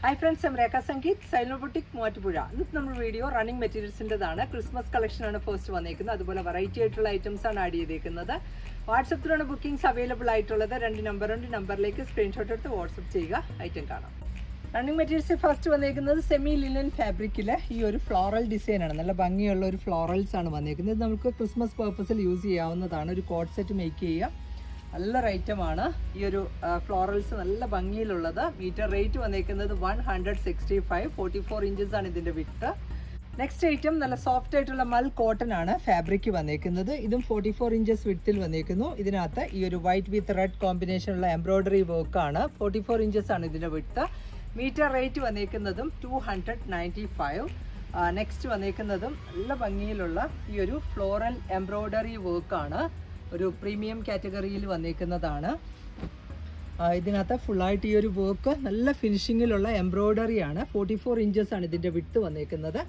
Hi friends M Rekha Sangeeth സൈലോബൊട്ടിക് Muvattupuzha ഇന്നത്തെ നമ്മൾ video running മെറ്റീരിയൽസിന്റെതാണ് ക്രിസ്മസ് കളക്ഷനാണ് ഫസ്റ്റ് വന്നേക്കുന്നത്. അതുപോലെ വെറൈറ്റി ആയിട്ടുള്ള ഐറ്റംസ് ആണ് ആഡ് ചെയ്തേക്കുന്നത്. വാട്സപ്പിലാണ് ബുക്കിംഗ്സ് അവൈലബിൾ ആയിട്ടുള്ളത്. രണ്ട് നമ്പർ രണ്ട് നമ്പറിലേക്ക് സ്ക്രീൻഷോട്ട് എടുത്ത് വാട്സപ്പ് ചെയ്യുക. ഐറ്റം കാണാം. റണ്ണിങ് മെറ്റീരിയൽസ് ഫസ്റ്റ് വന്നേക്കുന്നത് സെമി ലിനൻ ഫാബ്രിക്കിലെ ഈ ഒരു ഫ്ലോറൽ ഡിസൈനാണ് നല്ല ഭംഗിയുള്ള ഒരു ഫ്ലോറൽസ് ആണ് വന്നേക്കുന്നത്. നമുക്ക് ക്രിസ്മസ് പർപ്പസിൽ യൂസ് ചെയ്യാവുന്നതാണ്. ഒരു കോട്ട് സെറ്റ് മേക്ക് ചെയ്യാം നല്ല ഐറ്റമാണ് ഈ ഒരു ഫ്ലോറൽസ് നല്ല ഭംഗിയിലുള്ളത്. മീറ്റർ റേറ്റ് വന്നേക്കുന്നത് one hundred sixty five forty four inches ആണ് ഇതിന്റെ വിട്ട്. നെക്സ്റ്റ് ഐറ്റം നല്ല സോഫ്റ്റ് ആയിട്ടുള്ള മൽ കോട്ടൺ ആണ് ഫാബ്രിക് വന്നേക്കുന്നത്. ഇതും ഫോർട്ടി ഫോർ ഇഞ്ചസ് വിട്ടിൽ വന്നേക്കുന്നു. ഇതിനകത്ത് ഈ ഒരു വൈറ്റ് വിത്ത് റെഡ് കോമ്പിനേഷനുള്ള എംബ്രോയ്ഡറി വർക്ക് ആണ്. ഫോർട്ടി ഫോർ ഇഞ്ചസ് ആണ് ഇതിന്റെ വിട്ട്. Metre rate വന്നേക്കുന്നതും two hundred ninety five next വന്നേക്കുന്നതും നല്ല ഭംഗിയിലുള്ള ഈ ഒരു ഫ്ലോറൽ എംബ്രോയ്ഡറി വർക്കാണ് ഒരു പ്രീമിയം കാറ്റഗറിയിൽ വന്നേക്കുന്നതാണ്. ഇതിനകത്ത് ഫുള്ളായിട്ട് ഈ ഒരു വർക്ക് നല്ല ഫിനിഷിങ്ങിലുള്ള എംബ്രോയ്ഡറി ആണ് ഫോർട്ടി ഫോർ ആണ് ഇതിന്റെ വിട്ട് വന്നേക്കുന്നത്.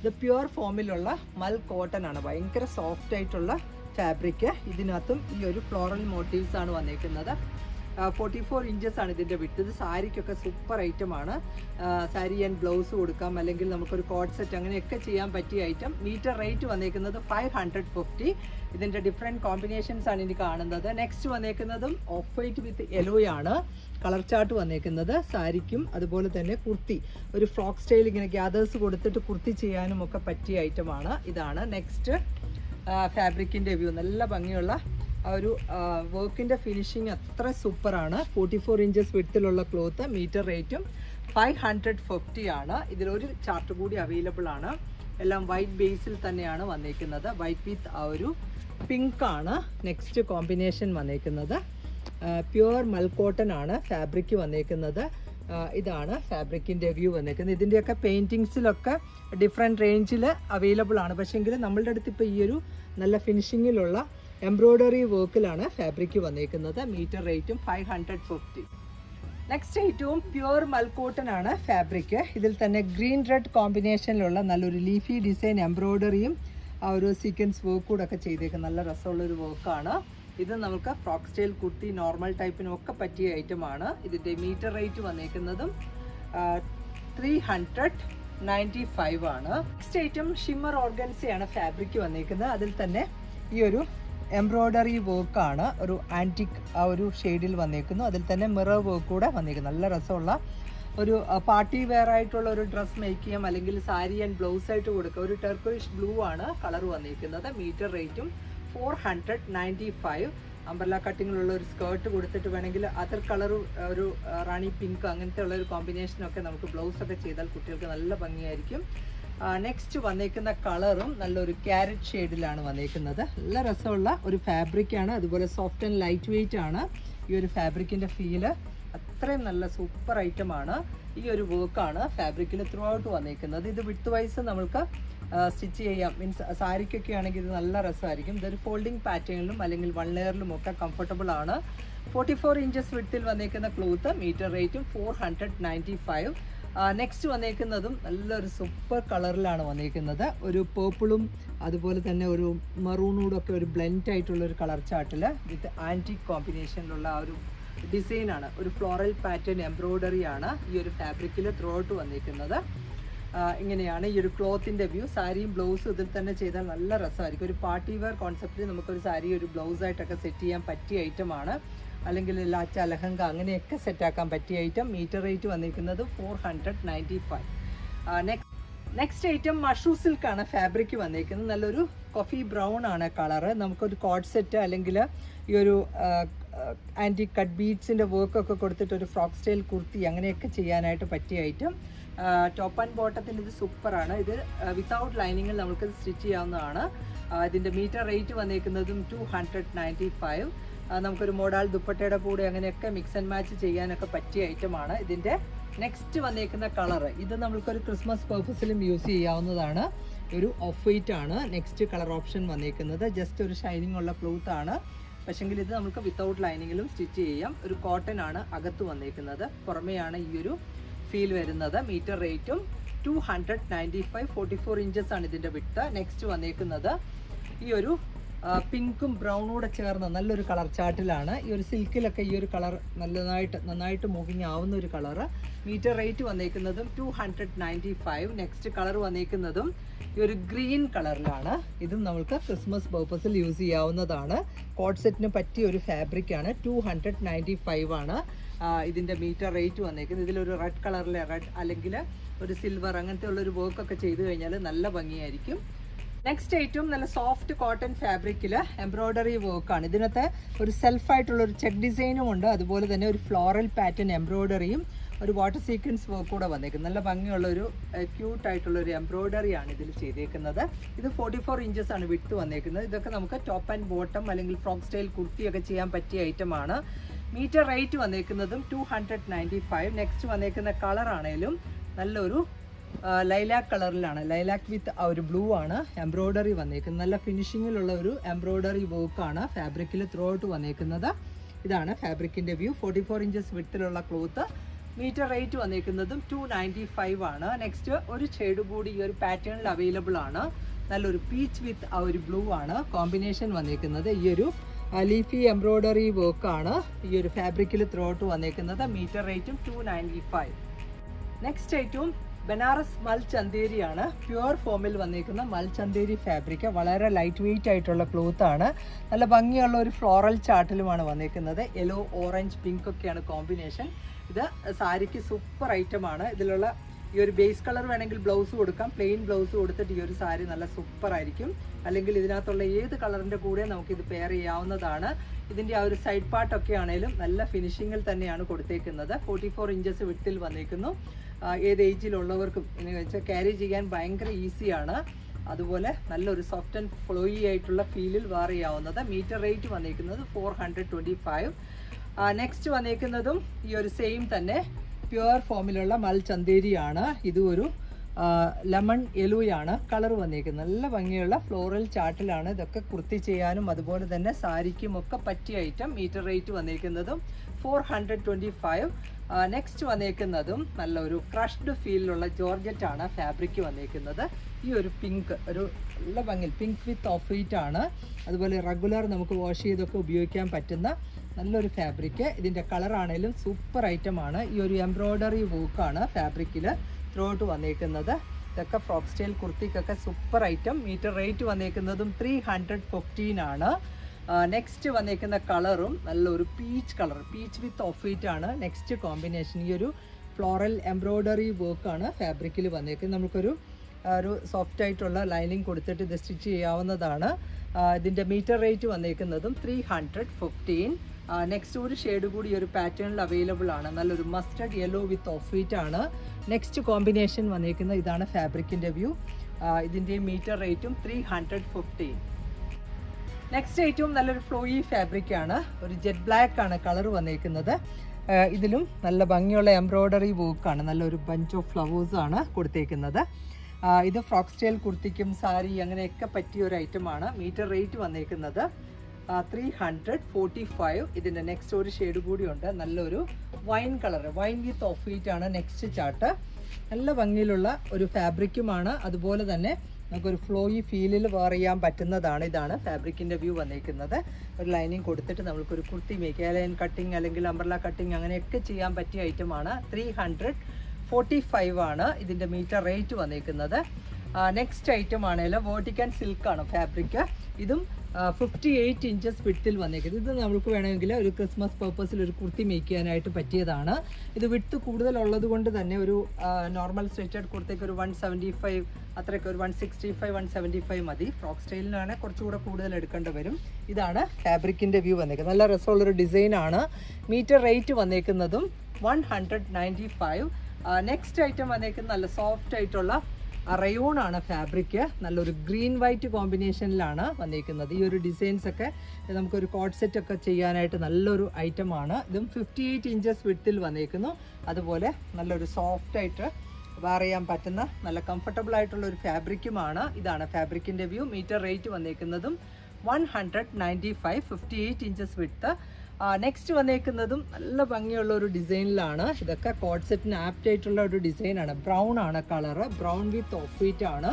ഇത് പ്യുവർ ഫോമിലുള്ള മൽ കോട്ടൺ ആണ്. ഭയങ്കര സോഫ്റ്റ് ആയിട്ടുള്ള ഫാബ്രിക് ഇതിനകത്തും ഈ ഒരു ഫ്ലോറൽ മോട്ടീവ്സ് ആണ് വന്നേക്കുന്നത്. ഫോർട്ടി ഫോർ ഇഞ്ചസ് ആണ് ഇതിന്റെ വിട്ട് ഇത് സാരിക്കൊക്കെ സൂപ്പർ ഐറ്റം ആണ്. സാരി ആൻഡ് ബ്ലൗസ് കൊടുക്കാം. അല്ലെങ്കിൽ നമുക്കൊരു കോട്ട് സെറ്റ് അങ്ങനെയൊക്കെ ചെയ്യാൻ പറ്റിയ ഐറ്റം മീറ്റർ റേറ്റ് വന്നേക്കുന്നത് ഫൈവ് ഹൺഡ്രഡ് ഫിഫ്റ്റി ഇതിന്റെ ഡിഫറെന്റ് കോമ്പിനേഷൻസ് ആണ് ഇനി കാണുന്നത്. നെക്സ്റ്റ് വന്നേക്കുന്നതും ഓഫ് വൈറ്റ് വിത്ത് യെല്ലോ ആണ്. കളർ ചാർട്ട് വന്നേക്കുന്നത് സാരിക്കും അതുപോലെ തന്നെ കുർത്തി. ഒരു ഫ്രോക്ക് സ്റ്റൈൽ ഇങ്ങനെ ഗ്യാദേഴ്സ് കൊടുത്തിട്ട് കുർത്തി ചെയ്യാനും ഒക്കെ പറ്റിയ ഐറ്റമാണ് ഇതാണ്. നെക്സ്റ്റ് ഫാബ്രിക്കിന്റെ വ്യൂ നല്ല ഭംഗിയുള്ള ആ ഒരു വർക്കിന്റെ ഫിനിഷിങ് അത്ര സൂപ്പറാണ്. ഫോർട്ടി ഫോർ ഇഞ്ചസ് വിട്ടിലുള്ള ക്ലോത്ത് മീറ്റർ റേറ്റും ഫൈവ് ഹൺഡ്രഡ് ഫിഫ്റ്റി ആണ്. ഇതിലൊരു ചാർട്ട് കൂടി അവൈലബിൾ ആണ്. എല്ലാം വൈറ്റ് ബേസിൽ തന്നെയാണ് വന്നേക്കുന്നത്. വൈറ്റ് വിത്ത് ആ ഒരു പിങ്ക് ആണ് നെക്സ്റ്റ് കോമ്പിനേഷൻ വന്നേക്കുന്നത്. പ്യുവർ മൽക്കോട്ടൺ ആണ് ഫാബ്രിക് വന്നേക്കുന്നത്. ഇതാണ് ഫാബ്രിക്കിന്റെ വ്യൂ വന്നേക്കുന്നത്. ഇതിന്റെയൊക്കെ പെയിന്റിങ്സിലൊക്കെ ഡിഫറെന്റ് റേഞ്ചിൽ അവൈലബിൾ ആണ്. പക്ഷേങ്കിൽ നമ്മളുടെ അടുത്ത് ഇപ്പോൾ ഈ ഒരു നല്ല ഫിനിഷിങ്ങിലുള്ള എംബ്രോയ്ഡറി വർക്കിലാണ് ഫാബ്രിക് വന്നേക്കുന്നത് മീറ്റർ റേറ്റും ഫൈവ് ഹൺഡ്രഡ് ഫിഫ്റ്റി നെക്സ്റ്റ് ഏറ്റവും പ്യുവർ മൽക്കോട്ടൺ ആണ് ഫാബ്രിക്. ഇതിൽ തന്നെ ഗ്രീൻ റെഡ് കോമ്പിനേഷനിലുള്ള നല്ലൊരു ലീഫി ഡിസൈൻ എംബ്രോയ്ഡറിയും ആ ഒരു സീക്വൻസ് വർക്ക് കൂടെ ഒക്കെ ചെയ്തേക്കും നല്ല രസമുള്ള ഒരു വർക്കാണ് ഇത് നമുക്ക് ഫ്രോക്ക് സ്റ്റൈൽ കുർത്തി നോർമൽ ടൈപ്പിനും ഒക്കെ പറ്റിയ ഐറ്റം ആണ്. ഇതിന്റെ മീറ്റർ റേറ്റ് വന്നേക്കുന്നതും ത്രീ ഹൺഡ്രഡ് നയന്റി ഫൈവ് ആണ്. നെക്സ്റ്റ് ഐറ്റം ഷിമ്മർ ഓർഗൻസിയാണ് ഫാബ്രിക് വന്നേക്കുന്നത് അതിൽ തന്നെ ഈ ഒരു എംബ്രോയ്ഡറി വർക്ക് ആണ് ഒരു ആന്റിക് ആ ഒരു ഷെയ്ഡിൽ വന്നേക്കുന്നു. അതിൽ തന്നെ മിറർ വർക്ക് കൂടെ വന്നേക്കുന്നു. നല്ല രസമുള്ള ഒരു പാർട്ടി വെയർ ആയിട്ടുള്ള ഒരു ഡ്രസ് മേക്ക് ചെയ്യാം. അല്ലെങ്കിൽ സാരി ആൻഡ് ബ്ലൗസ് ആയിട്ട് കൊടുക്കുക ഒരു ടെർക്കോയിഷ് ബ്ലൂ ആണ് കളർ വന്നിരിക്കുന്നത് മീറ്റർ റേറ്റും four hundred ninety five umbrella കട്ടിങ്ങിലുള്ള ഒരു സ്കേർട്ട് കൊടുത്തിട്ട് വേണമെങ്കിൽ അതർ കളർ ഒരു റാണി പിങ്ക് അങ്ങനത്തെ ഉള്ള ഒരു കോമ്പിനേഷനൊക്കെ നമുക്ക് ബ്ലൗസ് ഒക്കെ ചെയ്താൽ കുട്ടികൾക്ക് നല്ല ഭംഗിയായിരിക്കും. നെക്സ്റ്റ് വന്നേക്കുന്ന കളറും നല്ലൊരു ക്യാരറ്റ് ഷെയ്ഡിലാണ് വന്നേക്കുന്നത്. നല്ല രസമുള്ള ഒരു ഫാബ്രിക്കാണ് അതുപോലെ സോഫ്റ്റ് ആൻഡ് ലൈറ്റ് വെയിറ്റ് ആണ് ഈ ഒരു ഫാബ്രിക്കിന്റെ ഫീൽ അത്രയും നല്ല സൂപ്പർ ഐറ്റം ആണ്. ഈ ഒരു വർക്കാണ് ഫാബ്രിക്കിൽ ത്രൂ ഔട്ട് വന്നേക്കുന്നത്. ഇത് വിട്ട് വൈസ് നമ്മൾക്ക് സ്റ്റിച്ച് ചെയ്യാം. മീൻസ് സാരിക്കൊക്കെ ആണെങ്കിൽ ഇത് നല്ല രസമായിരിക്കും. ഇതൊരു ഫോൾഡിംഗ് പാറ്റേണിലും അല്ലെങ്കിൽ വൺ ലെയറിലും ഒക്കെ കംഫർട്ടബിൾ ആണ്. ഫോർട്ടി ഫോർ ഇഞ്ചസ് വിട്ടിൽ വന്നേക്കുന്ന ക്ലോത്ത് മീറ്റർ റേറ്റും four hundred ninety five next വന്നേക്കുന്നതും നല്ലൊരു സൂപ്പർ കളറിലാണ് വന്നേക്കുന്നത്. ഒരു പേർപ്പിളും അതുപോലെ തന്നെ ഒരു മറൂണൂടും ഒക്കെ ഒരു ബ്ലെൻഡ് ആയിട്ടുള്ള ഒരു കളർ ചാർട്ടിൽ വിത്ത് ആന്റിക് കോമ്പിനേഷനിലുള്ള ആ ഒരു ഡിസൈനാണ് ഒരു ഫ്ലോറൽ പാറ്റേൺ എംബ്രോയ്ഡറി ആണ് ഈ ഒരു ഫാബ്രിക്കിൽ ത്രൂ ഔട്ട് വന്നിരിക്കുന്നത് ഇങ്ങനെയാണ് ഈ ഒരു ക്ലോത്തിന്റെ വ്യൂ സാരിയും ബ്ലൗസും ഇതിൽ തന്നെ ചെയ്താൽ നല്ല രസമായിരിക്കും. ഒരു പാർട്ടി വെയർ കോൺസെപ്റ്റിൽ നമുക്കൊരു സാരി ഒരു ബ്ലൗസായിട്ടൊക്കെ സെറ്റ് ചെയ്യാൻ പറ്റിയ ഐറ്റമാണ് അല്ലെങ്കിൽ ലാച്ച ലഹങ്ക അങ്ങനെയൊക്കെ സെറ്റാക്കാൻ പറ്റിയ ഐറ്റം മീറ്റർ റേറ്റ് വന്നിരിക്കുന്നത് four hundred ninety five next next item മഷൂ സിൽക്കാണ് ഫാബ്രിക് വന്നിരിക്കുന്നത്. നല്ലൊരു കോഫി ബ്രൗൺ ആണ് കളറ് നമുക്കൊരു കോഡ് സെറ്റ് അല്ലെങ്കിൽ ഈ ഒരു ആന്റി കട്ട് ബീഡ്സിന്റെ വർക്കൊക്കെ കൊടുത്തിട്ട് ഒരു ഫ്രോക്ക് സ്റ്റൈൽ കുർത്തി അങ്ങനെയൊക്കെ ചെയ്യാനായിട്ട് പറ്റിയ ഐറ്റം ടോപ്പ് ആൻഡ് ബോട്ടത്തിന്റെ ഇത് സൂപ്പറാണ് ഇത് വിത്തൗട്ട് ലൈനിങ്ങിൽ നമുക്ക് സ്റ്റിച്ച് ചെയ്യാവുന്നതാണ്. ഇതിന്റെ മീറ്റർ റേറ്റ് വന്നിരിക്കുന്നതും ടു ഹൺഡ്രഡ് നയന്റി ഫൈവ് നമുക്കൊരു മോഡാൾ ദുപ്പട്ടയുടെ കൂടെ അങ്ങനെയൊക്കെ മിക്സ് ആൻഡ് മാച്ച് ചെയ്യാനൊക്കെ പറ്റിയ ഐറ്റമാണ് ഇതിന്റെ നെക്സ്റ്റ് വന്നേക്കുന്ന കളർ ഇത് നമ്മൾക്കൊരു ക്രിസ്മസ് പർപ്പസിലും യൂസ് ചെയ്യാവുന്നതാണ്. ഒരു ഓഫ് വൈറ്റ് ആണ്. നെക്സ്റ്റ് കളർ ഓപ്ഷൻ വന്നേക്കുന്നത്. ജസ്റ്റ് ഒരു ഷൈനിങ് ഉള്ള ക്ലോത്ത് ആണ്. പക്ഷെങ്കിൽ ഇത് നമുക്ക് വിത്തൗട്ട് ലൈനിങ്ങിലും സ്റ്റിച്ച് ചെയ്യാം. ഒരു കോട്ടൺ ആണ് അകത്ത് വന്നേക്കുന്നത്. പുറമെയാണ് ഈ ഒരു ഫീൽ വരുന്നത്. മീറ്റർ റേറ്റും two hundred ninety five forty four inches ആണ് ഇതിന്റെ വിട്ട് നെക്സ്റ്റ് വന്നേക്കുന്നത് ഈ ഒരു പിങ്കും ബ്രൗണും കൂടെ ചേർന്ന നല്ലൊരു കളർ ചാർട്ടിലാണ് ഈ ഒരു സിൽക്കിലൊക്കെ ഈ ഒരു കളർ നല്ലതായിട്ട് നന്നായിട്ട് മൂവിങ് ആവുന്ന ഒരു colour. Metre rate വന്നേക്കുന്നതും two hundred ninety five next colour വന്നേക്കുന്നതും ഈ ഒരു ഗ്രീൻ കളറിലാണ്. ഇതും നമുക്ക് ക്രിസ്മസ് പർപ്പസിൽ യൂസ് ചെയ്യാവുന്നതാണ്. കോട്ട് സെറ്റിന് പറ്റിയ ഒരു ഫാബ്രിക് ആണ്. ടു ഹൺഡ്രഡ് നയന്റി ഫൈവ് ആണ് ഇതിന്റെ മീറ്റർ റേറ്റ് വന്നേക്കുന്നത്. ഇതിലൊരു റെഡ് കളറിലെ റെഡ് അല്ലെങ്കിൽ ഒരു സിൽവർ അങ്ങനത്തെ ഉള്ളൊരു വർക്കൊക്കെ ചെയ്ത് കഴിഞ്ഞാൽ നല്ല ഭംഗിയായിരിക്കും. നെക്സ്റ്റ് ഏറ്റവും നല്ല സോഫ്റ്റ് കോട്ടൺ ഫാബ്രിക്കിൽ എംബ്രോയ്ഡറി വർക്കാണ് ഇതിനകത്ത് ഒരു സെൽഫായിട്ടുള്ള ഒരു ചെക്ക് ഡിസൈനും ഉണ്ട്. അതുപോലെ തന്നെ ഒരു ഫ്ലോറൽ പാറ്റേൺ എംബ്രോയ്ഡറിയും ഒരു വാട്ടർ സീക്വൻസ് വർക്ക് കൂടെ വന്നേക്കും നല്ല ഭംഗിയുള്ള ഒരു ക്യൂട്ട് ആയിട്ടുള്ള ഒരു എംബ്രോയ്ഡറി ആണ് ഇതിൽ ചെയ്തേക്കുന്നത്. ഇത് ഫോർട്ടി ഫോർ ഇഞ്ചസ് ആണ് വിട്ട് വന്നേക്കുന്നത്. ഇതൊക്കെ നമുക്ക് ടോപ്പ് ആൻഡ് ബോട്ടം അല്ലെങ്കിൽ ഫ്രോക്ക് സ്റ്റൈൽ കുർത്തിയൊക്കെ ചെയ്യാൻ പറ്റിയ ഐറ്റം ആണ്. മീറ്റർ റേറ്റ് വന്നേക്കുന്നതും ടു ഹൺഡ്രഡ് നെക്സ്റ്റ് വന്നേക്കുന്ന കളർ ആണേലും നല്ലൊരു ലൈലാക്ക് കളറിലാണ്. ലൈലാക്ക് വിത്ത് ആ ഒരു ബ്ലൂ ആണ്. എംബ്രോയ്ഡറി വന്നേക്കുന്നത്. നല്ല ഫിനിഷിങ്ങിലുള്ള ഒരു എംബ്രോയ്ഡറി വർക്കാണ് ഫാബ്രിക്കിൽ ത്രൂ ഔട്ട് വന്നേക്കുന്നത്. ഇതാണ് ഫാബ്രിക്കിന്റെ വ്യൂ. ഫോർട്ടി ഫോർ ഇഞ്ചസ് വിട്ടിലുള്ള ക്ലോത്ത് മീറ്റർ റേറ്റ് വന്നേക്കുന്നതും ടു നയന്റി ഫൈവ് ആണ്. നെക്സ്റ്റ് ഒരു ഷെയ്ഡ് കൂടി ഈ ഒരു പാറ്റേണിൽ അവൈലബിൾ ആണ്. നല്ലൊരു പീച്ച് വിത്ത് ആ ഒരു ബ്ലൂ ആണ്. കോമ്പിനേഷൻ വന്നേക്കുന്നത് ഈ ഒരു ലീഫി എംബ്രോയ്ഡറി വർക്കാണ് ഈ ഒരു ഫാബ്രിക്കിൽ ത്രൂ ഔട്ട് വന്നേക്കുന്നത്. മീറ്റർ റേറ്റും ടു നയന്റി ഫൈവ് നെക്സ്റ്റ് ഐറ്റവും ബനാറസ് മൽ ചന്തേരിയാണ് പ്യുവർ ഫോമിൽ വന്നിരിക്കുന്ന മൽ ചന്ദേരി ഫാബ്രിക് വളരെ ലൈറ്റ് വെയിറ്റ് ആയിട്ടുള്ള ക്ലോത്ത് ആണ്. നല്ല ഭംഗിയുള്ള ഒരു ഫ്ലോറൽ ചാർട്ടിലുമാണ് വന്നിരിക്കുന്നത് യെല്ലോ ഓറഞ്ച് പിങ്ക് ഒക്കെയാണ് കോമ്പിനേഷൻ ഇത് സാരിക്ക് സൂപ്പർ ഐറ്റം ആണ്. ഇതിലുള്ള ഈ ഒരു ബേസ് കളർ വേണമെങ്കിൽ ബ്ലൗസ് കൊടുക്കാം. പ്ലെയിൻ ബ്ലൗസ് കൊടുത്തിട്ട് ഈ ഒരു സാരി നല്ല സൂപ്പർ ആയിരിക്കും. അല്ലെങ്കിൽ ഇതിനകത്തുള്ള ഏത് കളറിന്റെ കൂടെ നമുക്ക് ഇത് പെയർ ചെയ്യാവുന്നതാണ്. ഇതിന്റെ ആ ഒരു സൈഡ് പാർട്ടൊക്കെ ആണെങ്കിലും നല്ല ഫിനിഷിങ്ങിൽ തന്നെയാണ് കൊടുത്തേക്കുന്നത്. ഫോർട്ടി ഫോർ ഇഞ്ചസ് വിട്ടിൽ വന്നേക്കുന്നു. ഏത് ഏജിലുള്ളവർക്കും എന്ന് വെച്ചാൽ ക്യാരി ചെയ്യാൻ ഭയങ്കര ഈസിയാണ് അതുപോലെ നല്ലൊരു സോഫ്റ്റ് ആൻഡ് ഫ്ലോയി ആയിട്ടുള്ള ഫീലിൽ വെയർ ചെയ്യാവുന്നത് മീറ്റർ റേറ്റ് വന്നിരിക്കുന്നത് four hundred twenty five next വന്നിരിക്കുന്നതും ഈ ഒരു സെയിം തന്നെ. പ്യുവർ ഫോമിലുള്ള മൽചന്തേരിയാണ് ഇതും ഒരു ലെമൺ യെലുയാണ് കളർ വന്നിരിക്കുന്നത് നല്ല ഭംഗിയുള്ള ഫ്ലോറൽ ചാട്ടിലാണ് ഇതൊക്കെ കുർത്തി ചെയ്യാനും അതുപോലെ തന്നെ സാരിക്കും ഒക്കെ പറ്റിയ item metre rate വന്നിരിക്കുന്നതും four hundred twenty five next വന്നേക്കുന്നതും നല്ല ഒരു ക്രഷ്ഡ് ഫീലിലുള്ള ജോർജറ്റ് ആണ് ഫാബ്രിക് വന്നേക്കുന്നത്. ഈ ഒരു പിങ്ക് ഒരു നല്ല ഭംഗി പിങ്ക് വിത്ത് ഓഫ് വൈറ്റ് ആണ്. അതുപോലെ റെഗുലർ നമുക്ക് വാഷ് ചെയ്തൊക്കെ ഉപയോഗിക്കാൻ പറ്റുന്ന നല്ലൊരു ഫാബ്രിക് ഇതിന്റെ കളറാണേലും സൂപ്പർ ഐറ്റം ആണ്. ഈ ഒരു എംബ്രോയ്ഡറി വർക്കാണ് ഫാബ്രിക്കിൽ ത്രൂഔട്ട് വന്നേക്കുന്നത്. ഇതൊക്കെ ഫ്രോക്ക് സ്റ്റൈൽ കുർത്തിക്കൊക്കെ സൂപ്പർ ഐറ്റം മീറ്റർ റേറ്റ് വന്നേക്കുന്നതും ത്രീ ഹൺഡ്രഡ് ഫിഫ്റ്റീൻ ആണ്. നെക്സ്റ്റ് വന്നിരിക്കുന്ന കളറും നല്ലൊരു peach colour peach with off white ആണ് നെക്സ്റ്റ് കോമ്പിനേഷൻ ഈ ഒരു ഫ്ലോറൽ എംബ്രോയ്ഡറി വർക്കാണ് ഫാബ്രിക്കിൽ വന്നിരിക്കുന്നത് നമുക്കൊരു ഒരു സോഫ്റ്റ് ആയിട്ടുള്ള ലൈനിങ് കൊടുത്തിട്ട് ഇത് സ്റ്റിച്ച് ചെയ്യാവുന്നതാണ്. ഇതിന്റെ മീറ്റർ റേറ്റ് വന്നിരിക്കുന്നതും ത്രീ ഹൺഡ്രഡ് ഫിഫ്റ്റീൻ നെക്സ്റ്റ് ഒരു ഷെയ്ഡ് കൂടി ഒരു പാറ്റേണിൽ അവൈലബിൾ ആണ്. നല്ലൊരു mustard yellow with off white ആണ്. നെക്സ്റ്റ് കോമ്പിനേഷൻ വന്നേക്കുന്നത് ഇതാണ് ഫാബ്രിക്കിന്റെ വ്യൂ ഇതിന്റെ മീറ്റർ റേറ്റും ത്രീ ഹൺഡ്രഡ് ഫിഫ്റ്റീൻ നെക്സ്റ്റ് ഏറ്റവും നല്ലൊരു ഫ്ലോയി ഫാബ്രിക് ആണ്. ഒരു ജെറ്റ് ബ്ലാക്ക് ആണ് കളർ വന്നേക്കുന്നത് ഇതിലും നല്ല ഭംഗിയുള്ള എംബ്രോയ്ഡറി വർക്കാണ് നല്ലൊരു ബഞ്ച് ഓഫ് ഫ്ലവേഴ്സ് ആണ് കൊടുത്തേക്കുന്നത്. ഇത് ഫ്രോക്ക് സ്റ്റൈൽ കുർത്തിക്കും സാരി അങ്ങനെയൊക്കെ പറ്റിയ ഒരു ഐറ്റമാണ് മീറ്റർ റേറ്റ് വന്നേക്കുന്നത് ത്രീ ഹൺഡ്രഡ് ഫോർട്ടി ഫൈവ് ഇതിന്റെ നെക്സ്റ്റ് ഒരു ഷെയ്ഡ് കൂടിയുണ്ട് നല്ലൊരു wine colour wine with off white ആണ് നെക്സ്റ്റ് ചാർട്ട് നല്ല ഭംഗിയിലുള്ള ഒരു ഫാബ്രിക്കുമാണ് അതുപോലെ തന്നെ നമുക്കൊരു ഫ്ലോയി ഫീലിൽ വേർ ചെയ്യാൻ പറ്റുന്നതാണ്. ഇതാണ് ഫാബ്രിക്കിന്റെ വ്യൂ വന്നിരിക്കുന്നത് ഒരു ലൈനിങ് കൊടുത്തിട്ട് നമ്മൾക്കൊരു കുർത്തി മേക്ക് കട്ടിങ് അല്ലെങ്കിൽ അംബ്രല കട്ടിങ് അങ്ങനെയൊക്കെ ചെയ്യാൻ പറ്റിയ ഐറ്റമാണ് ത്രീ ഹൺഡ്രഡ് ഫോർട്ടി ഫൈവ് ആണ് ഇതിന്റെ മീറ്റർ റേറ്റ് വന്നേക്കുന്നത്. നെക്സ്റ്റ് ഐറ്റം ആണെങ്കിൽ വേർട്ടിക്കൻ സിൽക്കാണ് ഫാബ്രിക് ഇതും ഫിഫ്റ്റി എയ്റ്റ് ഇഞ്ചസ് വിട്ടിൽ വന്നേക്കുന്നത്. ഇത് നമുക്ക് വേണമെങ്കിൽ ഒരു ക്രിസ്മസ് പർപ്പസിൽ ഒരു കുർത്തി മേക്ക് ചെയ്യാനായിട്ട് പറ്റിയതാണ്. ഇത് വിട്ട് കൂടുതലുള്ളത് കൊണ്ട് തന്നെ ഒരു നോർമൽ സ്ട്രെച്ചഡ് കുർത്തിക്ക് ഒരു വൺ സെവന്റി ഫൈവ് അത്രയൊക്കെ ഒരു one sixty five one seventy five മതി ഫ്രോക്ക് സ്റ്റൈലിനാണ് കുറച്ചുകൂടെ കൂടുതൽ എടുക്കേണ്ടി വരും. ഇതാണ് ഫാബ്രിക്കിന്റെ വ്യൂ വന്നേക്കുന്നത്. നല്ല രസമുള്ളൊരു ഡിസൈനാണ് metre rate വന്നേക്കുന്നതും one hundred ninety five next item വന്നേക്കുന്നത് നല്ല സോഫ്റ്റ് ആയിട്ടുള്ള റയോൺ ആണ് ഫാബ്രിക് നല്ലൊരു ഗ്രീൻ വൈറ്റ് കോമ്പിനേഷനിലാണ് വന്നിരിക്കുന്നത്. ഈ ഒരു ഡിസൈൻസ് ഒക്കെ നമുക്കൊരു കോട്ട് സെറ്റ് ഒക്കെ ചെയ്യാനായിട്ട് നല്ലൊരു ഐറ്റം ആണ്. ഇതും ഫിഫ്റ്റി എയ്റ്റ് ഇഞ്ചസ് വിട്ടിൽ വന്നിരിക്കുന്നു. അതുപോലെ നല്ലൊരു സോഫ്റ്റ് ആയിട്ട് വെയർ ചെയ്യാൻ പറ്റുന്ന നല്ല കംഫർട്ടബിൾ ആയിട്ടുള്ള ഒരു ഫാബ്രിക്കുമാണ് ഇതാണ് ഫാബ്രിക്കിന്റെ view metre rate വന്നിരിക്കുന്നതും one hundred ninety five fifty eight inches width next വന്നേക്കുന്നതും നല്ല ഭംഗിയുള്ള ഒരു ഡിസൈനിലാണ്. ഇതൊക്കെ കോഡ് സെറ്റിന് ആപ്റ്റ് ആയിട്ടുള്ള ഒരു ഡിസൈനാണ്. ബ്രൗൺ ആണ് colour brown with off white ആണ്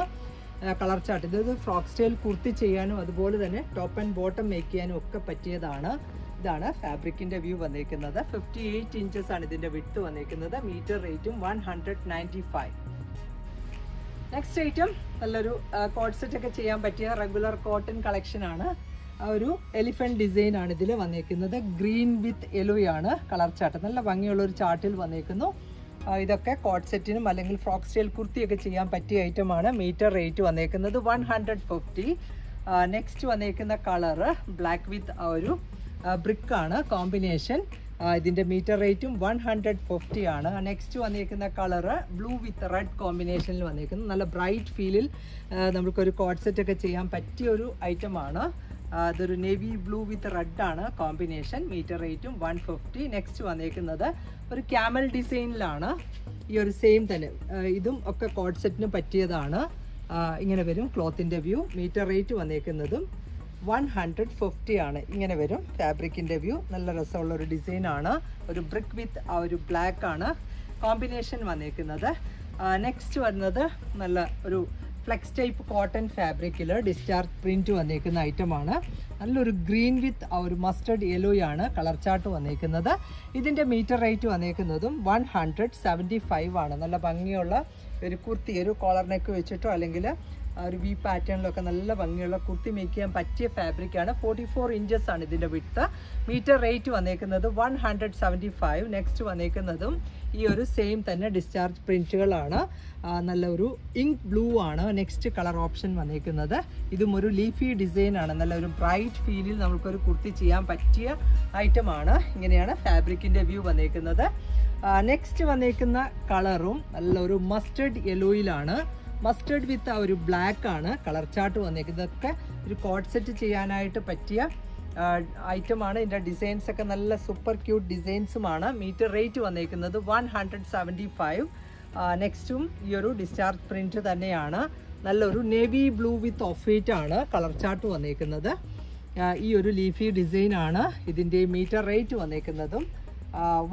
കളർ ചാർട്ട് ഇത് ഫ്രോക്ക് സ്റ്റൈൽ കുർത്തി ചെയ്യാനും അതുപോലെ തന്നെ ടോപ്പ് ആൻഡ് ബോട്ടം മേക്ക് ചെയ്യാനും ഒക്കെ പറ്റിയതാണ്. ഇതാണ് ഫാബ്രിക്കിന്റെ വ്യൂ വന്നിരിക്കുന്നത് ഫിഫ്റ്റി എയ്റ്റ് ഇഞ്ചസ് ആണ് ഇതിന്റെ വിട്ട് വന്നിരിക്കുന്നത് മീറ്റർ റേറ്റും one hundred ninety five next item നല്ലൊരു കോട്ട് സെറ്റ് ഒക്കെ ചെയ്യാൻ പറ്റിയ റെഗുലർ കോട്ടൺ കളക്ഷൻ ആണ്. ഒരു എലിഫന്റ് ഡിസൈൻ ആണ് ഇതിൽ വന്നേക്കുന്നത്. ഗ്രീൻ വിത്ത് യെല്ലോ ആണ് കളർ ചാർട്ട് നല്ല ഭംഗിയുള്ള ഒരു ചാർട്ടിൽ വന്നേക്കുന്നു. ഇതൊക്കെ കോട്ട് സെറ്റിനും അല്ലെങ്കിൽ ഫ്രോക്ക് സ്റ്റൈൽ കുർത്തിയൊക്കെ ചെയ്യാൻ പറ്റിയ ഐറ്റമാണ് മീറ്റർ റേറ്റ് വന്നേക്കുന്നത് വൺ ഹൺഡ്രഡ് ഫിഫ്റ്റി നെക്സ്റ്റ് വന്നേക്കുന്ന കളറ് ബ്ലാക്ക് വിത്ത് ഒരു ബ്രിക്ക് ആണ് കോമ്പിനേഷൻ ഇതിന്റെ മീറ്റർ റേറ്റും വൺ ഹൺഡ്രഡ് ഫിഫ്റ്റി ആണ്. നെക്സ്റ്റ് വന്നിരിക്കുന്ന കളറ് ബ്ലൂ വിത്ത് റെഡ് കോമ്പിനേഷനിൽ വന്നിരിക്കുന്നു നല്ല ബ്രൈറ്റ് ഫീലിൽ നമുക്കൊരു കോട്ട് സെറ്റ് ഒക്കെ ചെയ്യാൻ പറ്റിയ ഒരു ഐറ്റമാണ് അതൊരു നേവി ബ്ലൂ വിത്ത് റെഡ് ആണ് കോമ്പിനേഷൻ മീറ്റർ റേറ്റും വൺ ഫിഫ്റ്റി നെക്സ്റ്റ് വന്നേക്കുന്നത് ഒരു ക്യാമൽ ഡിസൈനിലാണ് ഈ ഒരു സെയിം തന്നെ. ഇതും ഒക്കെ സെറ്റിന് പറ്റിയതാണ്. ഇങ്ങനെ വരും ക്ലോത്തിന്റെ വ്യൂ മീറ്റർ റേറ്റ് വന്നേക്കുന്നതും വൺ ഹൺഡ്രഡ് ഫിഫ്റ്റി ആണ്. ഇങ്ങനെ വരും ഫാബ്രിക്കിന്റെ വ്യൂ നല്ല രസമുള്ള ഒരു ഡിസൈനാണ് ഒരു ബ്രിക്ക് വിത്ത് ആ ഒരു ബ്ലാക്ക് ആണ്. കോമ്പിനേഷൻ വന്നേക്കുന്നത്. നെക്സ്റ്റ് വരുന്നത് നല്ല ഒരു ഫ്ലെക്സ് ടൈപ്പ് കോട്ടൺ ഫാബ്രിക്കിൽ ഡിസ്ചാർജ് പ്രിന്റ് വന്നേക്കുന്ന ഐറ്റമാണ്. നല്ലൊരു ഗ്രീൻ വിത്ത് ആ ഒരു മസ്റ്റർഡ് ആണ് കളർ ചാർട്ട് വന്നേക്കുന്നത്. ഇതിന്റെ മീറ്റർ റേറ്റ് വന്നേക്കുന്നതും വൺ ഹൺഡ്രഡ് സെവന്റി ഫൈവ് ആണ്. നല്ല ഭംഗിയുള്ള ഒരു കുർത്തി ഒരു കോളർ നെക്ക് വെച്ചിട്ടോ അല്ലെങ്കിൽ ആ ഒരു വി പാറ്റേണിലൊക്കെ നല്ല ഭംഗിയുള്ള കുർത്തി മേക്ക് ചെയ്യാൻ പറ്റിയ ഫാബ്രിക്കാണ് ഫോർട്ടി ഫോർ ഇഞ്ചസ് ആണ് ഇതിന്റെ വിട്ട് മീറ്റർ റേറ്റ് വന്നേക്കുന്നത് one hundred seventy five next വന്നേക്കുന്നതും ഈ ഒരു സെയിം തന്നെ ഡിസ്ചാർജ് പ്രിന്റുകളാണ് നല്ല ഒരു ഇങ്ക് ബ്ലൂ ആണ്. നെക്സ്റ്റ് കളർ ഓപ്ഷൻ വന്നേക്കുന്നത്. ഇതും ഒരു ലീഫി ഡിസൈൻ ആണ്. നല്ല ഒരു ബ്രൈറ്റ് ഫീലിൽ നമുക്കൊരു കുർത്തി ചെയ്യാൻ പറ്റിയ ഐറ്റമാണ് ഇങ്ങനെയാണ് ഫാബ്രിക്കിന്റെ വ്യൂ വന്നേക്കുന്നത്. നെക്സ്റ്റ് വന്നേക്കുന്ന കളറും നല്ലൊരു മസ്റ്റേഡ് യെല്ലോയിലാണ് മസ്റ്റർഡ് വിത്ത് ആ ഒരു ബ്ലാക്ക് ആണ് കളർ ചാർട്ട് വന്നേക്കുന്നത് ഇതൊക്കെ ഒരു കോഡ് സെറ്റ് ചെയ്യാനായിട്ട് പറ്റിയ ഐറ്റമാണ് ഇതിന്റെ ഡിസൈൻസ് ഒക്കെ നല്ല സൂപ്പർ ക്യൂട്ട് ഡിസൈൻസുമാണ് മീറ്റർ റേറ്റ് വന്നേക്കുന്നത് വൺ ഹൺഡ്രഡ് സെവന്റി ഫൈവ് നെക്സ്റ്റും ഈ ഒരു ഡിസ്ചാർജ് പ്രിന്റ് തന്നെയാണ്. നല്ലൊരു navy blue with off white ആണ് കളർ ചാർട്ട് വന്നേക്കുന്നത് ഈ ഒരു ലീഫി ഡിസൈൻ ആണ് ഇതിന്റെ metre rate വന്നേക്കുന്നതും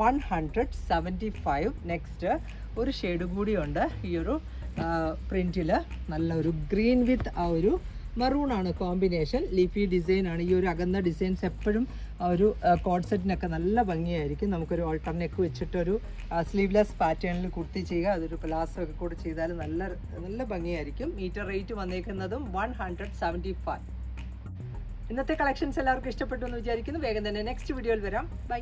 one hundred seventy five next ഒരു ഷെയ്ഡ് കൂടിയുണ്ട് ഈ ഒരു പ്രിന്റിൽ നല്ലൊരു ഗ്രീൻ വിത്ത് ആ ഒരു മറൂൺ ആണ് കോമ്പിനേഷൻ ലീഫി ഡിസൈൻ ആണ്. ഈ ഒരു അകന്ന ഡിസൈൻസ് എപ്പോഴും ഒരു കോഡ് സെറ്റിനൊക്കെ നല്ല ഭംഗിയായിരിക്കും. നമുക്കൊരു ഓൾട്ടർ നെക്ക് വെച്ചിട്ടൊരു സ്ലീവ്ലെസ് പാറ്റേണിൽ കുർത്തി ചെയ്യുക. അതൊരു പ്ലാസോ ഒക്കെ കൂടി ചെയ്താൽ നല്ല നല്ല ഭംഗിയായിരിക്കും. മീറ്റർ റേറ്റ് വന്നേക്കുന്നതും വൺ ഹൺഡ്രഡ് സെവന്റി ഫൈവ് ഇന്നത്തെ കളക്ഷൻസ് എല്ലാവർക്കും ഇഷ്ടപ്പെട്ടു എന്ന് വിചാരിക്കുന്നു. വേഗം തന്നെ നെക്സ്റ്റ് വീഡിയോയിൽ വരാം. ബൈ